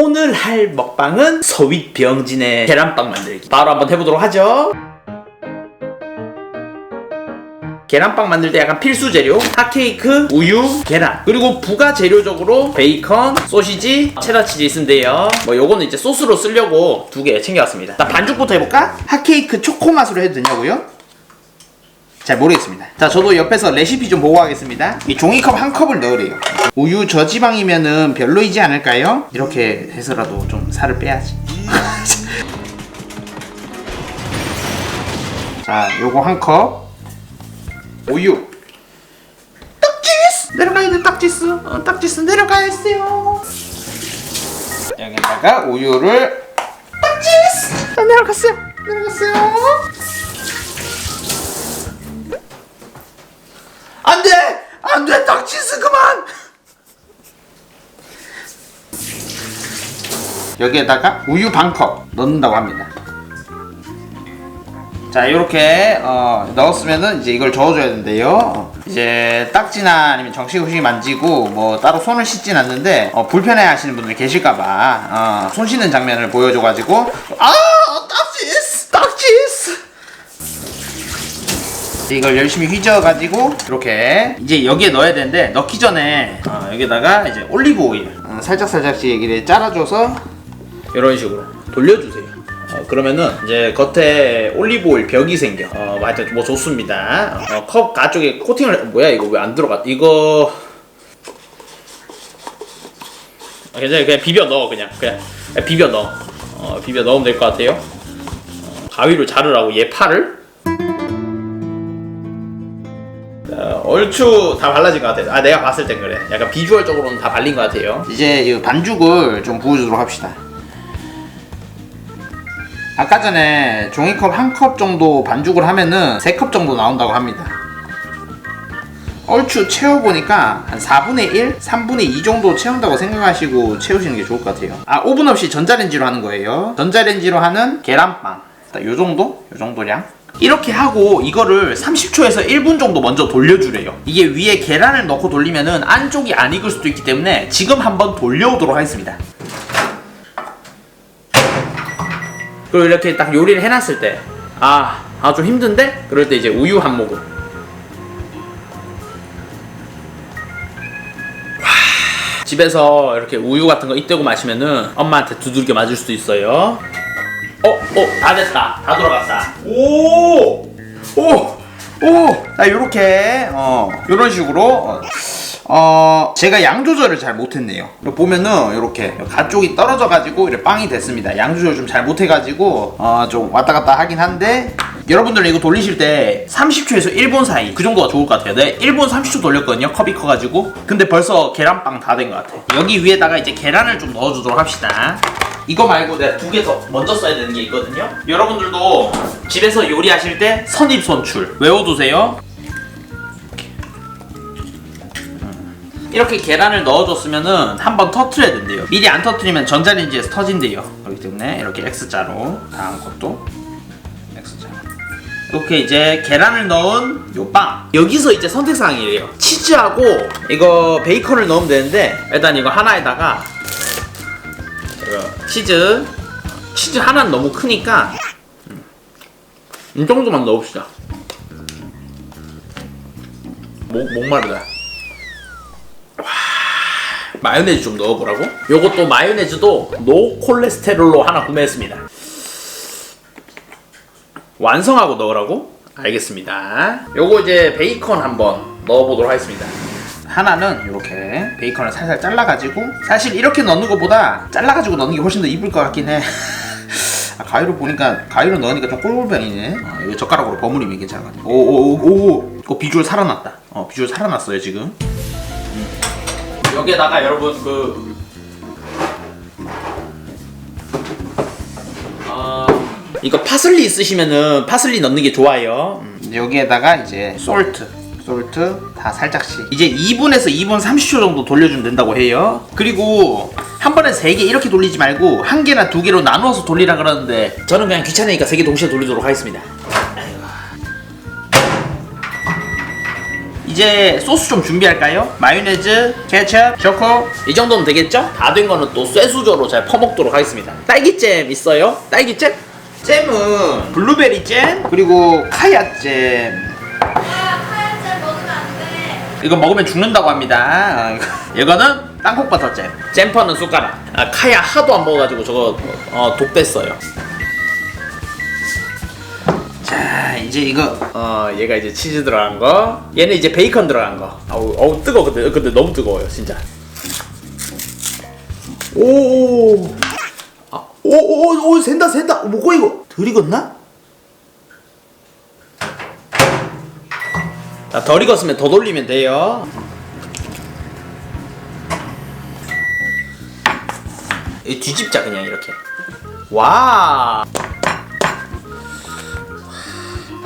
오늘 할 먹방은 서윗 병진의 계란빵 만들기. 바로 한번 해보도록 하죠. 계란빵 만들 때 약간 필수 재료. 핫케이크, 우유, 계란. 그리고 부가 재료적으로 베이컨, 소시지, 체다 치즈 있으면 돼요. 뭐 요거는 이제 소스로 쓰려고 두 개 챙겨왔습니다. 자 반죽부터 해볼까? 핫케이크 초코 맛으로 해도 되냐고요? 잘 모르겠습니다. 자, 저도 옆에서 레시피 좀 보고 하겠습니다. 이 종이컵 한 컵을 넣으래요. 우유 저지방이면은 별로이지 않을까요? 이렇게 해서라도 좀 살을 빼야지. 자, 요거 한 컵. 우유. 딱지스! 내려가야 돼, 딱지스. 어, 딱지스 내려가야 했어요. 여기다가 우유를. 딱지스! 자, 내려갔어요. 내려갔어요. 딱지스 그만! 여기에다가 우유 반컵 넣는다고 합니다. 자 이렇게 어, 넣었으면은 이제 이걸 저어줘야 된대요. 이제 딱지나 아니면 정식 후식 만지고 뭐 따로 손을 씻진 않는데 어, 불편해 하시는 분들 계실까봐 어, 손 씻는 장면을 보여줘가지고 아 딱지스 딱지스 이걸 열심히 휘저어가지고 이렇게 이제 여기에 넣어야 되는데 넣기 전에 어, 여기다가 이제 올리브 오일 어, 살짝 살짝씩 이렇게 짜라줘서 이런 식으로 돌려주세요. 어, 그러면은 이제 겉에 올리브 오일 벽이 생겨. 어, 하여튼 뭐 좋습니다. 어, 컵 가쪽에 코팅을 뭐야 이거 왜 안 들어가? 이거 어, 괜찮아 그냥 비벼 넣어 그냥 그냥, 그냥 비벼 넣어. 어, 비벼 넣으면 될 것 같아요. 어, 가위로 자르라고 얘 팔을. 어, 얼추 다 발라진 것 같아요. 아 내가 봤을 땐 그래. 약간 비주얼적으로는 다 발린 것 같아요. 이제 이 반죽을 좀 부어주도록 합시다. 아까 전에 종이컵 한 컵 정도 반죽을 하면은 3컵 정도 나온다고 합니다. 얼추 채워보니까 한 4분의 1, 3분의 2 정도 채운다고 생각하시고 채우시는 게 좋을 것 같아요. 아, 오븐 없이 전자레인지로 하는 거예요. 전자레인지로 하는 계란빵. 딱요 정도? 요 정도량? 이렇게 하고 이거를 30초에서 1분 정도 먼저 돌려주래요. 이게 위에 계란을 넣고 돌리면은 안쪽이 안 익을 수도 있기 때문에 지금 한번 돌려오도록 하겠습니다. 그리고 이렇게 딱 요리를 해놨을 때, 아, 아, 좀 힘든데? 그럴 때 이제 우유 한 모금. 와, 집에서 이렇게 우유 같은 거 이때고 마시면은 엄마한테 두들겨 맞을 수도 있어요. 어, 어, 다 됐다. 다 들어갔다. 오! 오! 오! 자, 요렇게, 어, 요런 식으로, 어, 어, 제가 양 조절을 잘 못했네요. 보면은, 요렇게, 가쪽이 떨어져가지고, 이렇게 빵이 됐습니다. 양 조절 좀 잘 못해가지고, 어, 좀 왔다 갔다 하긴 한데, 여러분들은 이거 돌리실 때 30초에서 1분 사이 그 정도가 좋을 것 같아요. 네, 1분 30초 돌렸거든요. 컵이 커가지고. 근데 벌써 계란빵 다 된 것 같아 요. 여기 위에다가 이제 계란을 좀 넣어주도록 합시다. 이거 말고 내가 두 개 더 먼저 써야 되는 게 있거든요. 여러분들도 집에서 요리하실 때 선입 선출 외워두세요. 이렇게 계란을 넣어줬으면은 한번 터트려야 된대요. 미리 안 터트리면 전자레인지에서 터진대요. 그렇기 때문에 이렇게 X자로 다음 것도 X자. 이렇게 이제 계란을 넣은 요 빵. 여기서 이제 선택사항이래요. 치즈하고 이거 베이컨을 넣으면 되는데 일단 이거 하나에다가 치즈 치즈 하나는 너무 크니까 음, 이 정도만 넣읍시다. 목 목마르다. 와, 마요네즈 좀 넣어보라고? 요것도 마요네즈도 노 콜레스테롤로 하나 구매했습니다. 완성하고 넣으라고? 알겠습니다. 요거 이제 베이컨 한번 넣어보도록 하겠습니다. 하나는 이렇게 베이컨을 살살 잘라가지고 사실 이렇게 넣는 것보다 잘라가지고 넣는 게 훨씬 더 이쁠 것 같긴 해. 아, 가위로 보니까 가위로 넣으니까 좀 꼴불병이네. 어, 이거 젓가락으로 버무리면 괜찮을 것 같아. 오오오 오, 비주얼 살아났다. 어 비주얼 살아났어요 지금. 음. 여기에다가 여러분 그 어, 이거 파슬리 있으시면은 파슬리 넣는 게 좋아요. 음, 여기에다가 이제 솔트, 솔트 다 살짝씩. 이제 2분에서 2분 30초 정도 돌려주면 된다고 해요. 그리고 한 번에 세개 이렇게 돌리지 말고 한 개나 두 개로 나누어서 돌리라 그러는데 저는 그냥 귀찮으니까 세개 동시에 돌리도록 하겠습니다. 이제 소스 좀 준비할까요? 마요네즈, 케첩, 초코 이 정도면 되겠죠? 다 된 거는 또 쇠수저로 잘 퍼먹도록 하겠습니다. 딸기잼 있어요? 딸기잼? 잼은 블루베리 잼 그리고 카야 잼. 이거 먹으면 죽는다고 합니다. 이거는 땅콩버터 잼. 잼퍼는 숟가락. 아, 카야 하도 안 먹어가지고 저거 어, 독됐어요. 자 이제 이거 어 얘가 이제 치즈 들어간 거 얘는 이제 베이컨 들어간 거 아우 어우 뜨거 근데 근데 너무 뜨거워요 진짜 오오 아, 오오오 샌다 샌다 뭐고 이거 덜 익었나? 자, 덜 익었으면 더 돌리면 돼요. 이 뒤집자 그냥 이렇게. 와.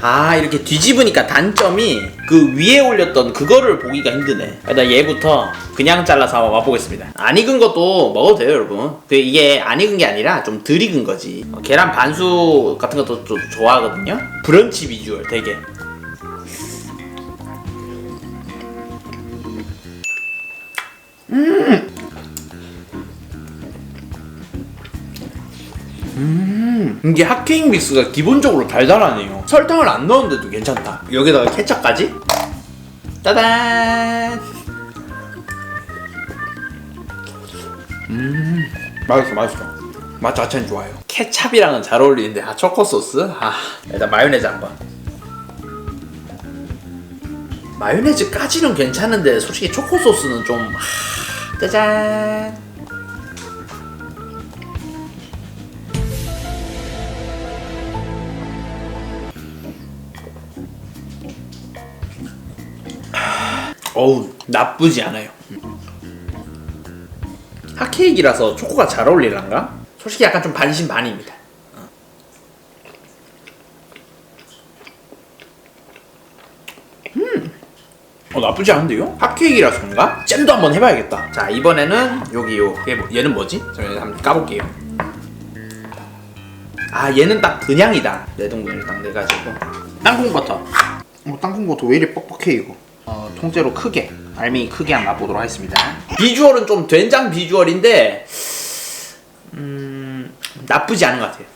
아 이렇게 뒤집으니까 단점이 그 위에 올렸던 그거를 보기가 힘드네 일단 얘부터 그냥 잘라서 한번 맛보겠습니다 안 익은 것도 먹어도 돼요 여러분 근데 이게 안 익은 게 아니라 좀 덜 익은 거지 어, 계란 반숙 같은 것도 좀 좋아하거든요 브런치 비주얼 되게 음, 이게 핫케이크 믹스가 기본적으로 달달하네요. 설탕을 안 넣었는데도 괜찮다. 여기다가 케찹까지? 짜잔! 음, 맛있어, 맛있어. 맛 자체는 좋아요. 케찹이랑은 잘 어울리는데, 아, 초코 소스? 아, 일단 마요네즈 한 번. 마요네즈까지는 괜찮은데, 솔직히 초코 소스는 좀, 하, 짜잔! 어우 나쁘지 않아요 핫케이크라서 초코가 잘 어울리란가? 솔직히 약간 좀 반신반의입니다 어 나쁘지 않은데요? 핫케이크라서 그런가? 잼도 한번 해봐야겠다. 자 이번에는 여기 요 얘 뭐- 얘는 뭐지? 저희 한번 까볼게요. 아 얘는 딱 그냥이다. 내동분을 딱 내가지고. 땅콩버터. 어, 땅콩버터 왜 이리 뻑뻑해 이거? 어, 통째로 크게. 알맹이 크게 한번 맛보도록 하겠습니다. 비주얼은 좀 된장 비주얼인데 음 나쁘지 않은 것 같아요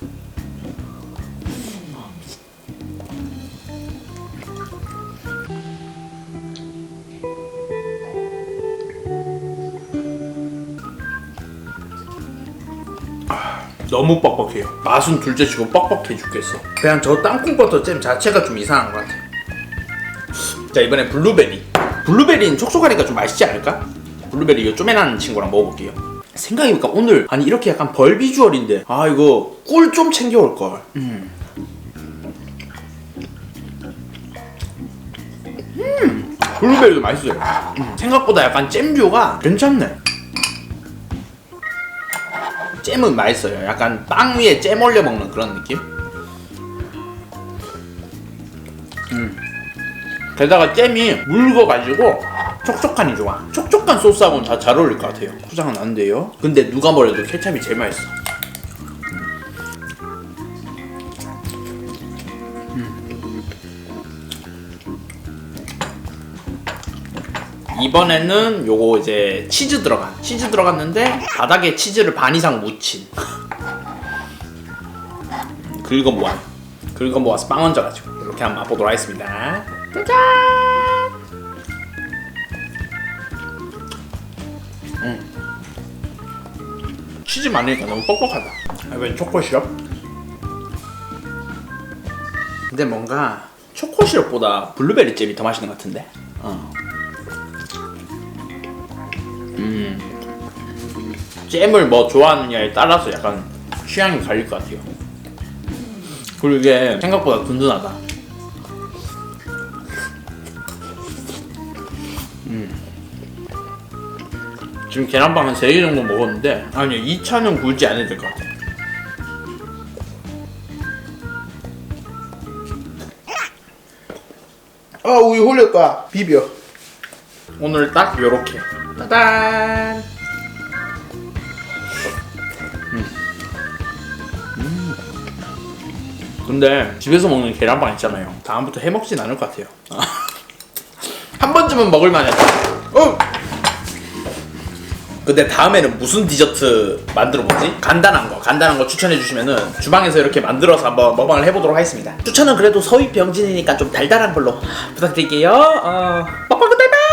너무 뻑뻑해요. 맛은 둘째치고 뻑뻑해 죽겠어. 그냥 저 땅콩버터 잼 자체가 좀 이상한 것 같아요. 자 이번엔 블루베리. 블루베리는 촉촉하니까 좀 맛있지 않을까? 블루베리 이거 쪼매난 친구랑 먹어볼게요. 생각해보니까 오늘 아니 이렇게 약간 벌 비주얼인데 아 이거 꿀 좀 챙겨올 걸. 음. 음, 블루베리도 맛있어요. 음, 생각보다 약간 잼류가 괜찮네. 잼은 맛있어요. 약간 빵 위에 잼 올려 먹는 그런 느낌. 음. 게다가 잼이 묽어가지고 촉촉하니 좋아. 촉촉한 소스하고는 다 잘 어울릴 것 같아요. 포장은 안 돼요. 근데 누가 뭐래도 케찹이 제일 맛있어. 음. 이번에는 요거 이제 치즈 들어간 치즈 들어갔는데 바닥에 치즈를 반 이상 묻힌 긁어 모아 긁어 모아서 빵 얹어가지고 이렇게 한번 맛보도록 하겠습니다 짜잔 음. 치즈 많으니까 너무 뻑뻑하다 아, 웬 초코 시럽? 근데 뭔가 초코 시럽보다 블루베리 잼이 더 맛있는 것 같은데 어. 음. 잼을 뭐 좋아하느냐에 따라서 약간 취향이 갈릴 것 같아요. 그리고 이게 생각보다 든든하다. 음. 지금 계란빵 한 3개 정도 먹었는데 아니 2차는 굴지 않아도 될 것 같아. 아 우유 흘렸다 비벼 오늘 딱 요렇게 음. 근데 집에서 먹는 계란빵 있잖아요 다음부터 해 먹진 않을 것 같아요 한번 정도면 먹을만해. 어. 근데 다음에는 무슨 디저트 만들어 보지? 간단한 거, 간단한 거 추천해 주시면은 주방에서 이렇게 만들어서 한번 먹방을 해보도록 하겠습니다. 추천은 그래도 서희 병진이니까 좀 달달한 걸로 부탁드릴게요. 어, 먹방 끝 바이바이!